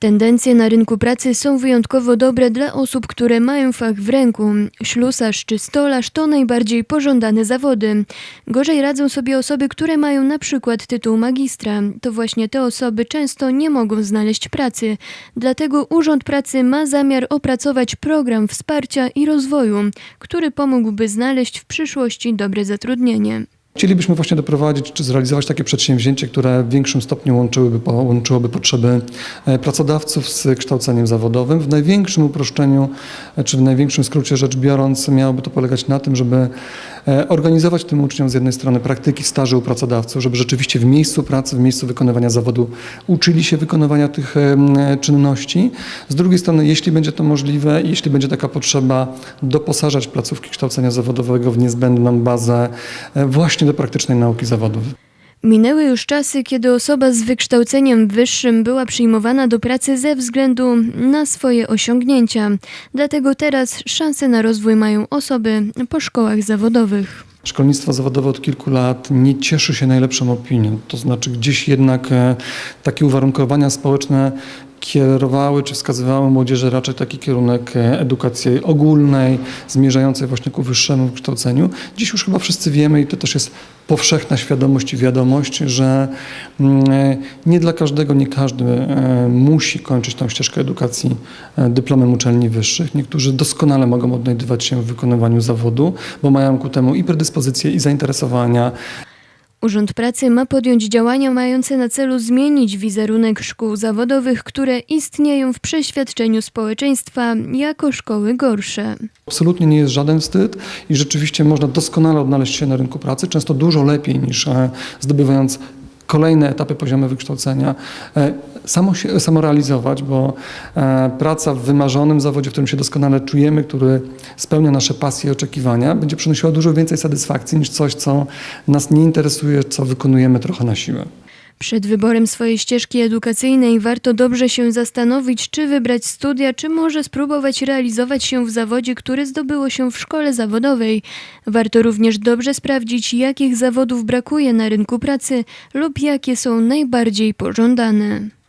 Tendencje na rynku pracy są wyjątkowo dobre dla osób, które mają fach w ręku. Ślusarz czy stolarz to najbardziej pożądane zawody. Gorzej radzą sobie osoby, które mają na przykład tytuł magistra. To właśnie te osoby często nie mogą znaleźć pracy. Dlatego Urząd Pracy ma zamiar opracować program wsparcia i rozwoju, który pomógłby znaleźć w przyszłości dobre zatrudnienie. Chcielibyśmy właśnie doprowadzić czy zrealizować takie przedsięwzięcie, które w większym stopniu łączyłyby, łączyłoby potrzeby e, pracodawców z kształceniem zawodowym. W największym uproszczeniu, e, czy w największym skrócie rzecz biorąc, miałoby to polegać na tym, żeby organizować tym uczniom z jednej strony praktyki staży u pracodawców, żeby rzeczywiście w miejscu pracy, w miejscu wykonywania zawodu uczyli się wykonywania tych e, czynności. Z drugiej strony, jeśli będzie to możliwe jeśli będzie taka potrzeba, doposażać placówki kształcenia zawodowego w niezbędną bazę e, właśnie do praktycznej nauki zawodów. Minęły już czasy, kiedy osoba z wykształceniem wyższym była przyjmowana do pracy ze względu na swoje osiągnięcia. Dlatego teraz szanse na rozwój mają osoby po szkołach zawodowych. Szkolnictwo zawodowe od kilku lat nie cieszy się najlepszą opinią. To znaczy gdzieś jednak e, takie uwarunkowania społeczne kierowały czy wskazywały młodzieży raczej taki kierunek e, edukacji ogólnej, zmierzającej właśnie ku wyższemu kształceniu. Dziś już chyba wszyscy wiemy i to też jest powszechna świadomość i wiadomość, że mm, e, nie dla każdego, nie każdy e, musi kończyć tą ścieżkę edukacji dyplomem uczelni wyższych. Niektórzy doskonale mogą odnajdywać się w wykonywaniu zawodu, bo mają ku temu i predyspozycje, i zainteresowania, Urząd Pracy ma podjąć działania mające na celu zmienić wizerunek szkół zawodowych, które istnieją w przeświadczeniu społeczeństwa jako szkoły gorsze. Absolutnie nie jest żaden wstyd i rzeczywiście można doskonale odnaleźć się na rynku pracy, często dużo lepiej niż e, zdobywając kolejne etapy poziomy wykształcenia, e, samo się, samorealizować, bo e, praca w wymarzonym zawodzie, w którym się doskonale czujemy, który spełnia nasze pasje i oczekiwania, będzie przynosiła dużo więcej satysfakcji niż coś, co nas nie interesuje, co wykonujemy trochę na siłę. Przed wyborem swojej ścieżki edukacyjnej warto dobrze się zastanowić, czy wybrać studia, czy może spróbować realizować się w zawodzie, który zdobyło się w szkole zawodowej. Warto również dobrze sprawdzić, jakich zawodów brakuje na rynku pracy lub jakie są najbardziej pożądane.